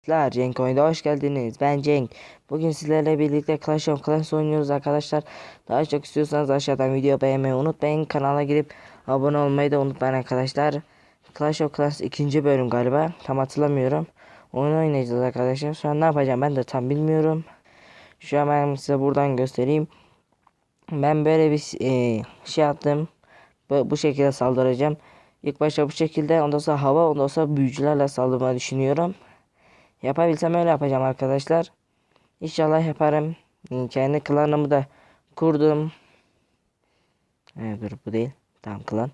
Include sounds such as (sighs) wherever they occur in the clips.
Arkadaşlar Cenk Oyun'da hoş geldiniz. Ben Cenk. Bugün sizlerle birlikte Clash of Clans oynuyoruz arkadaşlar. Daha çok istiyorsanız aşağıdan video beğenmeyi unutmayın. Kanala girip abone olmayı da unutmayın arkadaşlar. Clash of Clans ikinci bölüm galiba. Tam hatırlamıyorum. Oyun oynayacağız arkadaşlar. Şu an ne yapacağım ben de tam bilmiyorum. Şu an ben size buradan göstereyim. Ben böyle bir e, şey yaptım. Bu, bu şekilde saldıracağım. İlk başta bu şekilde ondan sonra hava ondan sonra büyücülerle saldırmayı düşünüyorum. Yapabilsem öyle yapacağım arkadaşlar. İnşallah yaparım. Kendi klanımı da kurdum. Evet dur bu değil. Tamam klan.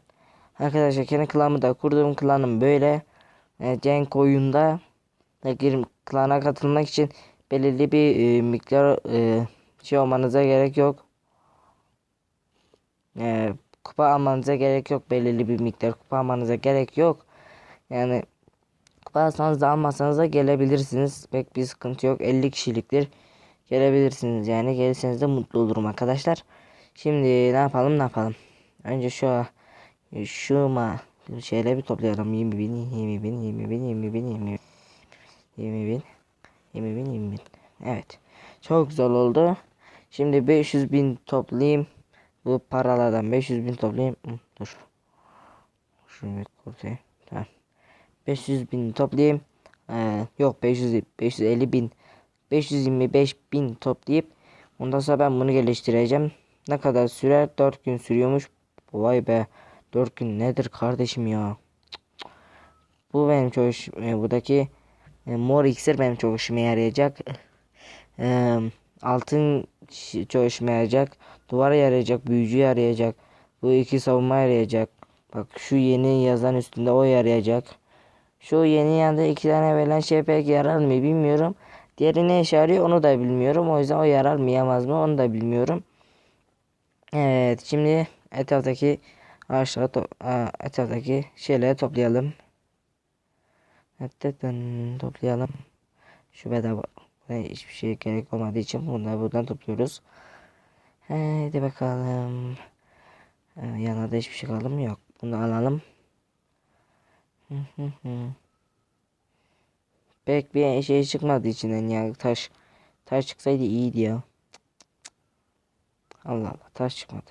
Arkadaşlar kendi klanımı da kurdum. Klanım böyle. E, Cenk oyunda klana katılmak için belirli bir e, miktar e, şey olmanıza gerek yok. E, kupa almanıza gerek yok. Belirli bir miktar kupa almanıza gerek yok. Yani kupa alsanız da almasanız da gelebilirsiniz. Pek bir sıkıntı yok. 50 kişiliktir. Gelebilirsiniz yani. Gelirseniz de mutlu olurum arkadaşlar. Şimdi ne yapalım ne yapalım. Önce şu şu ma şeyleri bir toplayalım. 20 bin, 20 bin, 20 bin, 20 bin, 20 bin. 20 bin, 20 bin, 20 bin. Evet. Çok güzel oldu. Şimdi 500 bin toplayayım. Bu paralardan 500 bin toplayayım. Dur. Şunu kurtayım. Tamam. 500 bin toplayayım. Ee, yok 500 550 bin 525 bin toplayıp ondan sonra ben bunu geliştireceğim. Ne kadar sürer? 4 gün sürüyormuş. Vay be. 4 gün nedir kardeşim ya? Bu benim çok hoş, e, buradaki e, mor iksir benim çok hoşuma yarayacak. (laughs) E, altın çok hoşuma yarayacak. Duvar yarayacak, büyücü yarayacak. Bu iki savunma yarayacak. Bak şu yeni yazan üstünde o yarayacak. Şu yeni yanda iki tane verilen şey pek yarar mı bilmiyorum. Diğeri ne işe yarıyor onu da bilmiyorum. O yüzden o yarar mı yamaz mı onu da bilmiyorum. Evet şimdi etraftaki ağaçları etraftaki şeyleri toplayalım. Toplayalım. Şu bedava hiçbir şey gerek olmadığı için bunları buradan topluyoruz. Hadi bakalım. Ee, yanında hiçbir şey kaldı mı? Yok. Bunu alalım. Pek bir şey çıkmadı içinden ya taş. Taş çıksaydı iyiydi ya. Allah Allah taş çıkmadı.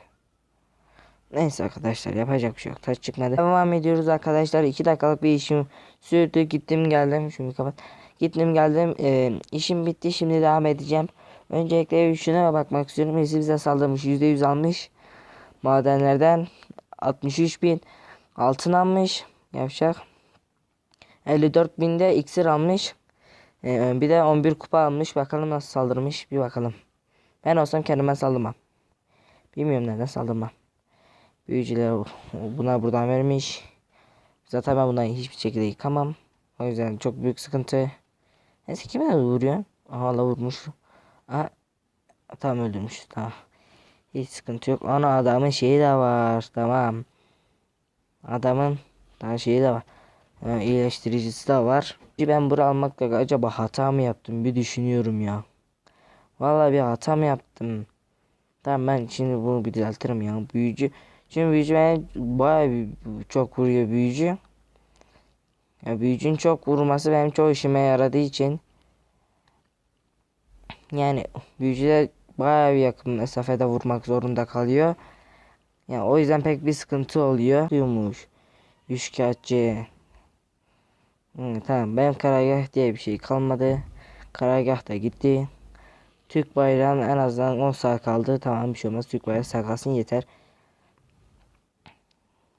Neyse arkadaşlar yapacak bir şey yok. Taş çıkmadı. Devam ediyoruz arkadaşlar. 2 dakikalık bir işim sürdü. Gittim geldim. Bir kapat. Gittim geldim. Ee, işim bitti. Şimdi devam edeceğim. Öncelikle şuna bakmak istiyorum. Birisi bize saldırmış. %100 almış. Madenlerden 63 bin altın almış. Yavşak. 54 binde iksir almış. Ee, bir de 11 kupa almış. Bakalım nasıl saldırmış. Bir bakalım. Ben olsam kendime saldırmam. Bilmiyorum neden saldırmam. Büyücüler buna buradan vermiş. Zaten ben bundan hiçbir şekilde yıkamam. O yüzden çok büyük sıkıntı. Neyse kime vuruyor? Aha Allah vurmuş. Aha. Tamam öldürmüş. Tamam. Hiç sıkıntı yok. Ana adamın şeyi de var. Tamam. Adamın daha şeyi de var. Ha, iyileştiricisi de var. Ben bunu almakla acaba hata mı yaptım bir düşünüyorum ya. Vallahi bir hata mı yaptım? Tamam ben şimdi bunu bir düzeltirim ya. Büyücü. Şimdi büyücü beni bayağı bir, çok vuruyor büyücü. Ya büyücünün çok vurması benim çok işime yaradığı için. Yani büyücüler bayağı bir yakın mesafede vurmak zorunda kalıyor. Yani o yüzden pek bir sıkıntı oluyor. Diyormuş. Üçkağıtçı. Hı, tamam benim karargah diye bir şey kalmadı. Karargah da gitti. Türk bayrağın en azından 10 saat kaldı. Tamam bir şey olmaz. Türk bayrağı saklasın yeter.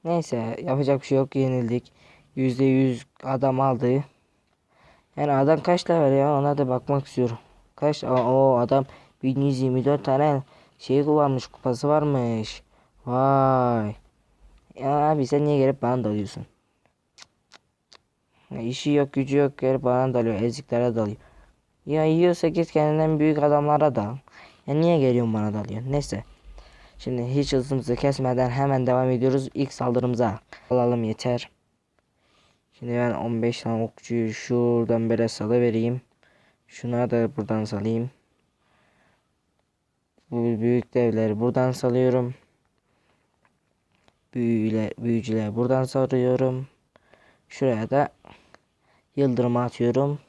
Neyse yapacak bir şey yok. Yenildik. %100 adam aldı. Yani adam kaç level ya ona da bakmak istiyorum. Kaç o adam 1124 tane şey kullanmış kupası varmış. Vay. Ya abi sen niye gelip bana dalıyorsun? Ya işi yok gücü yok gelip bana dalıyor. Eziklere dalıyor. Ya yiyorsa git kendinden büyük adamlara dal. Ya niye geliyorsun bana dalıyorsun? Neyse. Şimdi hiç hızımızı kesmeden hemen devam ediyoruz. İlk saldırımıza alalım yeter. Şimdi ben 15 tane okçuyu şuradan böyle salıvereyim. Şuna da buradan salayım. Bu büyük devleri buradan salıyorum. Büyüler, büyücüler buradan sarıyorum. Şuraya da yıldırım atıyorum.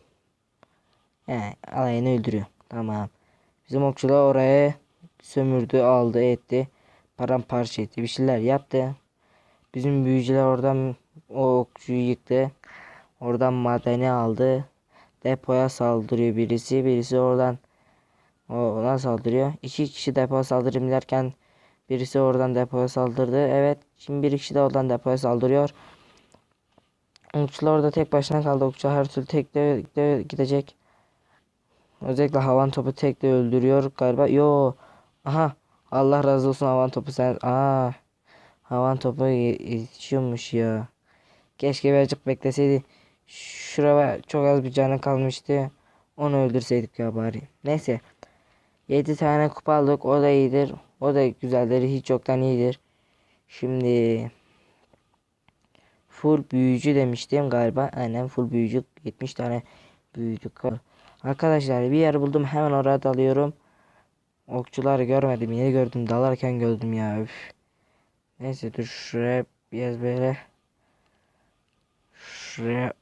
Yani alayını öldürüyor. Tamam. Bizim okçular oraya sömürdü, aldı, etti. Paramparça etti. Bir şeyler yaptı. Bizim büyücüler oradan o okçuyu yıktı. Oradan madeni aldı. Depoya saldırıyor birisi. Birisi oradan o ona saldırıyor. İki kişi depoya saldırayım derken birisi oradan depoya saldırdı. Evet. Şimdi bir kişi de oradan depoya saldırıyor. Okçular orada tek başına kaldı. Okçu her türlü tek de, de gidecek. Özellikle havan topu tek de öldürüyor galiba. Yo. Aha. Allah razı olsun havan topu sen. Aa. Havan topu ye- yetişiyormuş ya. Keşke birazcık bekleseydi. Şuraya çok az bir canı kalmıştı. Onu öldürseydik ya bari. Neyse. 7 tane kupa aldık. O da iyidir. O da güzeldir. Hiç yoktan iyidir. Şimdi full büyücü demiştim galiba. Aynen full büyücü. 70 tane büyücü var. Arkadaşlar bir yer buldum. Hemen oraya dalıyorum. Okçuları görmedim. Yeni gördüm. Dalarken gördüm ya. Üf. Neyse dur şuraya biraz böyle. Şuraya.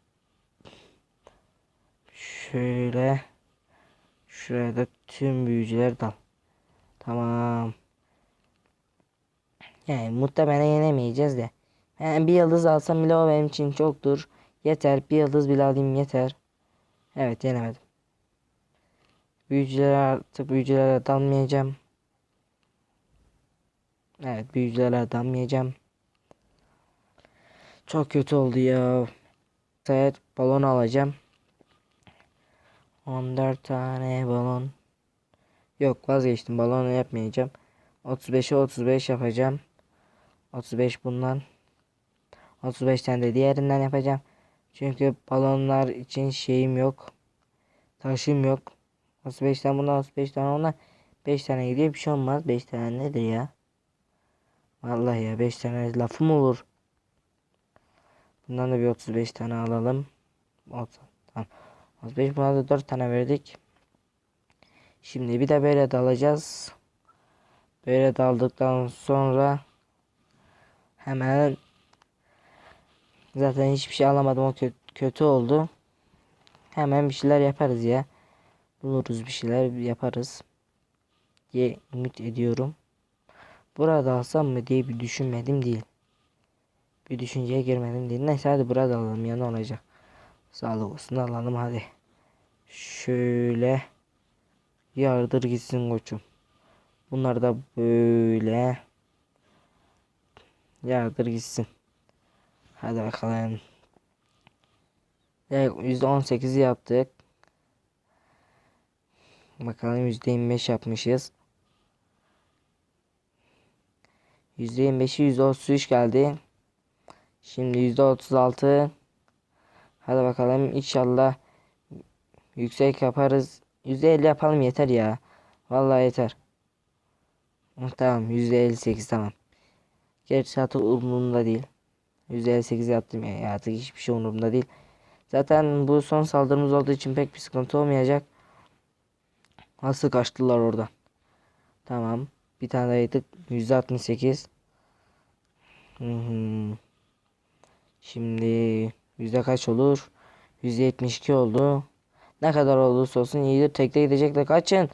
Şöyle. Şuraya da tüm büyücüler dal. Tamam. Yani muhtemelen yenemeyeceğiz de. Yani bir yıldız alsam bile o benim için çoktur. Yeter. Bir yıldız bile alayım yeter. Evet yenemedim. Büyücülere artık büyücülere dalmayacağım. Evet büyücülere dalmayacağım. Çok kötü oldu ya. Evet balon alacağım. 14 tane balon. Yok vazgeçtim balonu yapmayacağım. 35'e 35 yapacağım. 35 bundan. 35 tane de diğerinden yapacağım. Çünkü balonlar için şeyim yok. Taşım yok. 35 tane bundan 35 tane ondan. 5 tane gidiyor bir şey olmaz. 5 tane nedir ya? Vallahi ya 5 tane lafım olur. Bundan da bir 35 tane alalım. 30, tamam. 35 buna da 4 tane verdik. Şimdi bir de böyle dalacağız. Böyle daldıktan sonra hemen zaten hiçbir şey alamadım o kötü, oldu. Hemen bir şeyler yaparız ya. Buluruz bir şeyler yaparız diye ümit ediyorum. Burada alsam mı diye bir düşünmedim değil. Bir düşünceye girmedim değil. Neyse hadi burada alalım ya ne olacak. Sağlık olsun alalım hadi. Şöyle yardır gitsin koçum. Bunlar da böyle yardır gitsin. Hadi bakalım. Evet %18'i yaptık. Bakalım %25 yapmışız. %25'i %33 geldi. Şimdi %36. Hadi bakalım inşallah yüksek yaparız. %50 yapalım yeter ya. Vallahi yeter. Tamam %58 tamam. Gerçi artık umurumda değil. %58 yaptım ya artık hiçbir şey umurumda değil. Zaten bu son saldırımız olduğu için pek bir sıkıntı olmayacak. Nasıl kaçtılar oradan. Tamam. Bir tane daha yedik. %68. Hı hı. Şimdi yüzde kaç olur? %72 oldu. Ne kadar olursa olsun iyidir. Tekte gidecekler. Kaçın.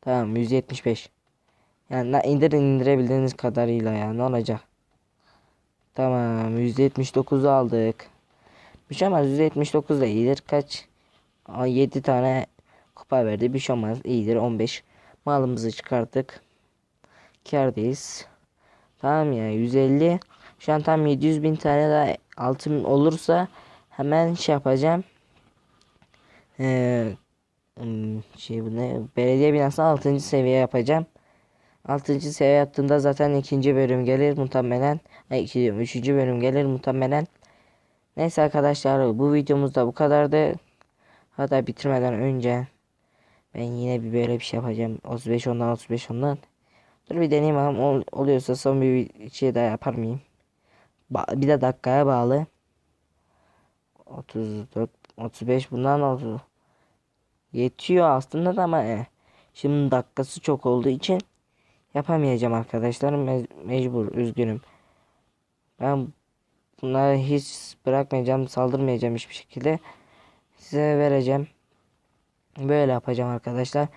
Tamam %75. Yani indirin indirebildiğiniz kadarıyla ya. Ne olacak? Tamam %79'u aldık. Bir şey olmaz. %79 da iyidir. Kaç? Aa, 7 tane kupa verdi. Bir şey olmaz. İyidir. 15. Malımızı çıkarttık. Kârdayız. Tamam ya 150. Şu an tam 700 bin tane daha altın olursa hemen şey yapacağım. Ee, hmm, şey bu ne? Belediye binasını 6. seviye yapacağım. 6. seviye yaptığımda zaten ikinci bölüm gelir muhtemelen. Ay, üçüncü bölüm gelir muhtemelen. Neyse arkadaşlar bu videomuz da bu kadardı. Hatta bitirmeden önce ben yine bir böyle bir şey yapacağım. 35 ondan 35 ondan. Dur bir deneyeyim bakalım Ol- oluyorsa son bir şey daha yapar mıyım? Ba- bir de dakikaya bağlı. 34 35 bundan oldu. Yetiyor aslında da ama e, şimdi dakikası çok olduğu için yapamayacağım arkadaşlar. Me- mecbur üzgünüm. Ben bunları hiç bırakmayacağım, saldırmayacağım hiçbir şekilde. Size vereceğim. Böyle yapacağım arkadaşlar.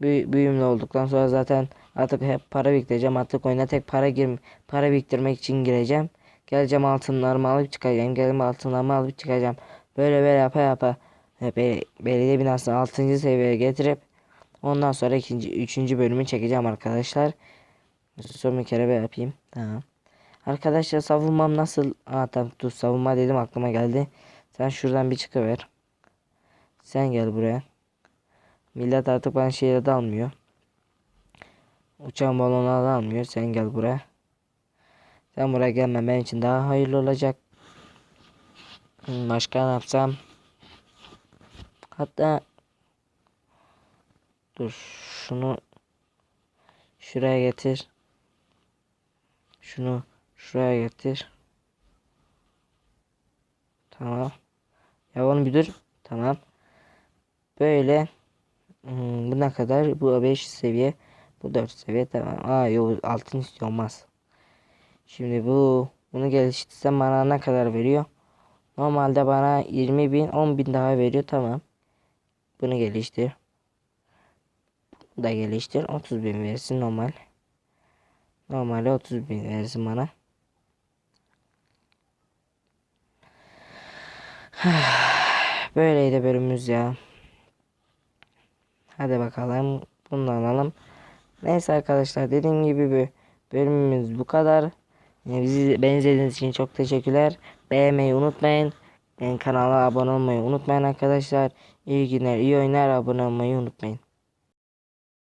Büy büyümlü olduktan sonra zaten artık hep para biriktireceğim. Artık oyuna tek para gir para biriktirmek için gireceğim. Geleceğim altınlarımı alıp çıkacağım. Geleceğim altınlarımı alıp çıkacağım. Böyle böyle yapa yapa e, be belediye binasını 6. seviyeye getirip ondan sonra ikinci, üçüncü bölümü çekeceğim arkadaşlar. Son bir kere bir yapayım. Tamam. Arkadaşlar savunmam nasıl? Aa tamam dur savunma dedim aklıma geldi. Sen şuradan bir çıkıver. Sen gel buraya. Millet artık bana şeyle dalmıyor. Uçan balona da almıyor. Sen gel buraya. Sen buraya gelme benim için daha hayırlı olacak. Başka ne yapsam? Hatta dur şunu şuraya getir. Şunu şuraya getir. Tamam. Ya onu bir dur. Tamam. Böyle hmm, bu ne kadar? Bu 5 seviye. Bu 4 seviye. Tamam. Aa yok altın istiyor olmaz. Şimdi bu bunu geliştirsem bana ne kadar veriyor? Normalde bana 20 bin 10 bin daha veriyor. Tamam. Bunu geliştir. Bunu da geliştir. 30 bin versin normal. Normalde 30 bin versin bana. (sighs) Böyleydi bölümümüz ya. Hadi bakalım. Bunu alalım. Neyse arkadaşlar dediğim gibi bir bölümümüz bu kadar. Yani bizi beni izlediğiniz için çok teşekkürler. Beğenmeyi unutmayın. Benim kanala abone olmayı unutmayın arkadaşlar. İyi günler, iyi oyunlar abone olmayı unutmayın.